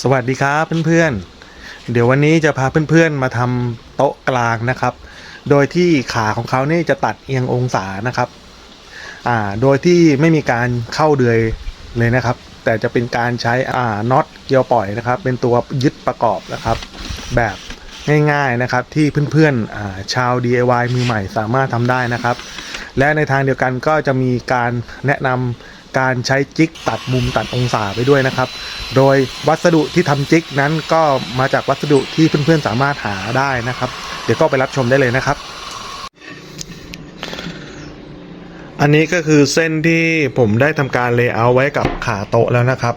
สวัสดีครับเพื่อนๆ เดี๋ยววันนี้จะพาเพื่อนๆมาทำโต๊ะกลางนะครับ โดยที่ขาของเขานี่จะตัดเอียงองศานะครับ อ่า โดยที่ไม่มีการเข้าเดือยเลยนะครับ แต่จะเป็นการใช้อ่าน็อตเกียวปล่อยนะครับ เป็นตัวยึดประกอบนะครับ แบบง่ายๆนะครับที่เพื่อนๆอ่าชาว DIY มือใหม่สามารถทำได้นะครับ และในทางเดียวกันก็จะมีการแนะนำ การใช้จิกตัดมุมตัดองศาไปด้วยนะครับ โดยวัสดุที่ทำจิกนั้นก็มาจากวัสดุที่เพื่อนๆสามารถหาได้นะครับ เดี๋ยวก็ไปรับชมได้เลยนะครับ อันนี้ก็คือเส้นที่ผมได้ทำการเลเยอร์ไว้กับขาโต๊ะแล้วนะครับ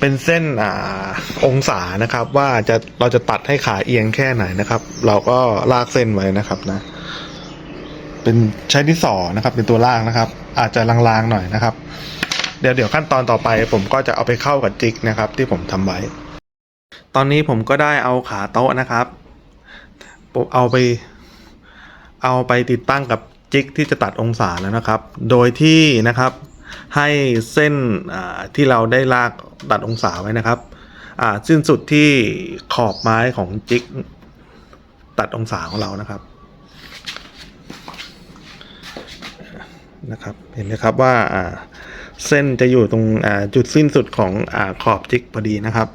เป็นเส้นอ่าองศานะครับ ว่าจะเราจะตัดให้ขาเอียงแค่ไหนนะครับ เราก็ลากเส้นไว้นะครับนะ เป็นใช้ที่สอนะครับ เป็นตัวล่ากนะครับ อาจจะลางๆหน่อยนะครับ เดี๋ยวเดี๋ยวขั้นตอนต่อไป ผมก็จะเอาไปเข้ากับจิกนะครับ ที่ผมทำไว้ ตอนนี้ผมก็ได้เอาขาโต๊ะนะครับผมเอาไป เอาไปติดตั้งกับจิกที่จะตัดองศาแล้วนะครับ โดยที่นะครับให้เส้นที่เราได้ลากตัดองศาไว้นะครับสิ้นสุดที่ขอบไม้ของจิกตัดองศาของเรานะครับ นะครับเห็นไหมครับว่าเส้นจะอยู่ตรงจุดสิ้นสุดของอขอบจิกพอดีนะครับ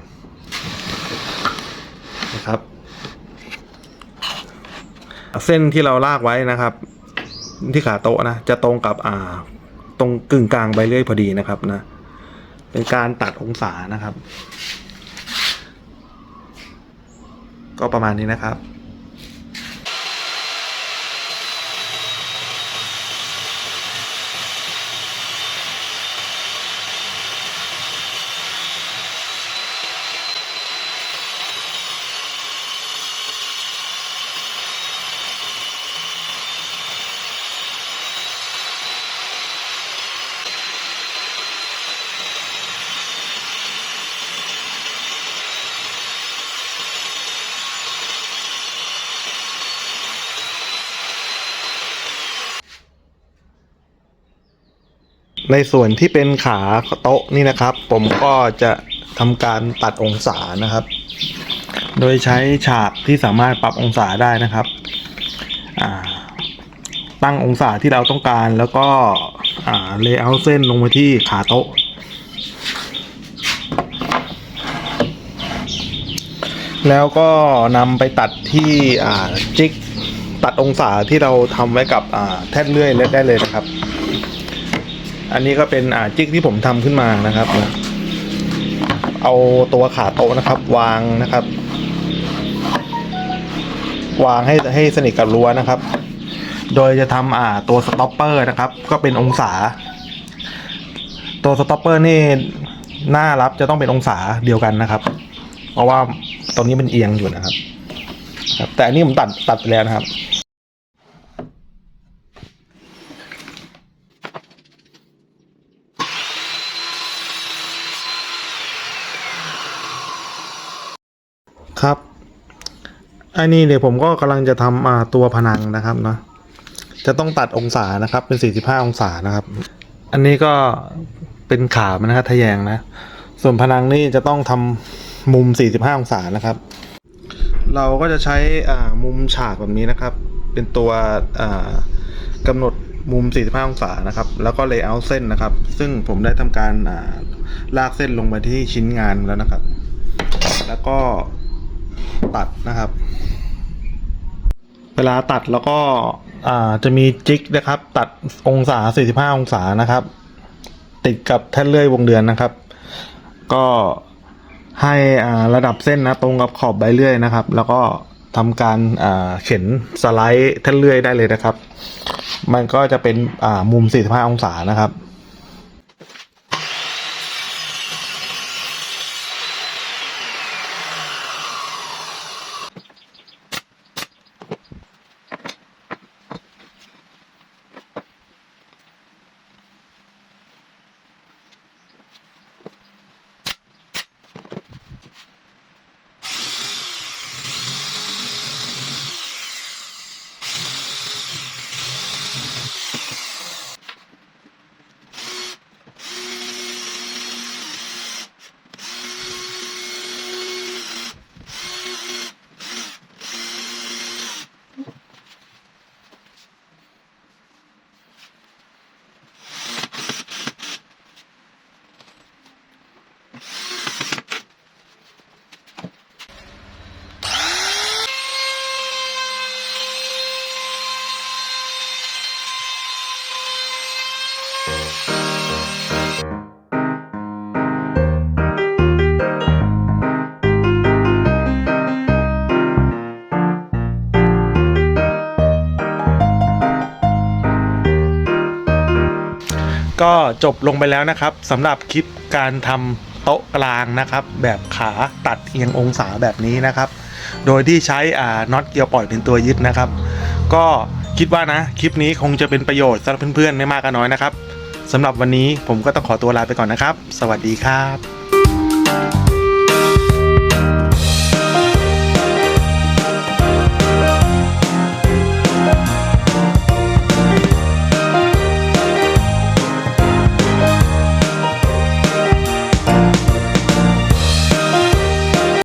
นะครับ เส้นที่เราลากไว้นะครับ ที่ขาโต๊ะนะจะตรงกับตรงกึ่งกลางใบเลื่อยพอดีนะครับนะเป็นการตัดองศานะครับ ก็ประมาณนี้นะครับ ในส่วนที่เป็นขาโต๊ะนี่นะครับ ผมก็จะทำการตัดองศานะครับ โดยใช้ฉากที่สามารถปรับองศาได้นะครับตั้งองศาที่เราต้องการแล้วก็เลเยอร์เส้นลงมาที่ขาโต๊ะ แล้วก็นำไปตัดที่จิกตัดองศาที่เราทำไว้กับแท่นเลื่อยได้เลยนะครับ อันนี้ก็เป็นอ่าจิกที่ผมทำขึ้นมานะครับ เอาตัวขาโต๊ะนะครับ วางนะครับ วางให้ให้สนิทกับรั้วนะครับ โดยจะทำอ่าตัวสต็อปเปอร์นะครับ ก็เป็นองศา ตัวสต็อปเปอร์นี่หน้ารับจะต้องเป็นองศาเดียวกันนะครับ เพราะว่าตรงนี้มันเอียงอยู่นะครับ แต่อันนี้ผมตัดตัดไปแล้วนะครับ อันนี้เดี๋ยวผมก็กำลังจะทำอ่าตัวผนังนะครับเนาะจะต้องตัดองศานะครับ เป็น 45 องศานะครับ อันนี้ก็เป็นขามันนะครับทะแยงนะ ส่วนผนังนี่จะต้องทำมุม 45 องศานะครับ เราก็จะใช้อ่ามุมฉากแบบนี้นะครับ เป็นตัวอ่ากำหนดมุม 45 องศานะครับ แล้วก็เลเยอร์เส้นนะครับ ซึ่งผมได้ทำการอ่าลากเส้นลงไปที่ชิ้นงานแล้วนะครับ แล้วก็ ตัดนะครับ เวลาตัดแล้วก็จะมีจิกนะครับ ตัดองศา 45 องศานะครับ ติดกับแท่นเลื่อยวงเดือนนะครับ ก็ให้ระดับเส้นนะตรงกับขอบใบเลื่อยนะครับ แล้วก็ทำการเข็นสไลด์แท่นเลื่อยได้เลยนะครับ มันก็จะเป็นอ่ามุม 45 องศานะครับ ก็จบลงไปแล้วนะครับสำหรับคลิปการทำโต๊ะกลางนะครับ แบบขาตัดเอียงองศาแบบนี้นะครับ โดยที่ใช้อ่าน็อตเกียวปล่อยเป็นตัวยึดนะครับ ก็คิดว่านะคลิปนี้คงจะเป็นประโยชน์สำหรับเพื่อนๆไม่มากก็น้อยนะครับสำหรับวันนี้ผมก็ต้องขอตัวลาไปก่อนนะครับ สวัสดีครับ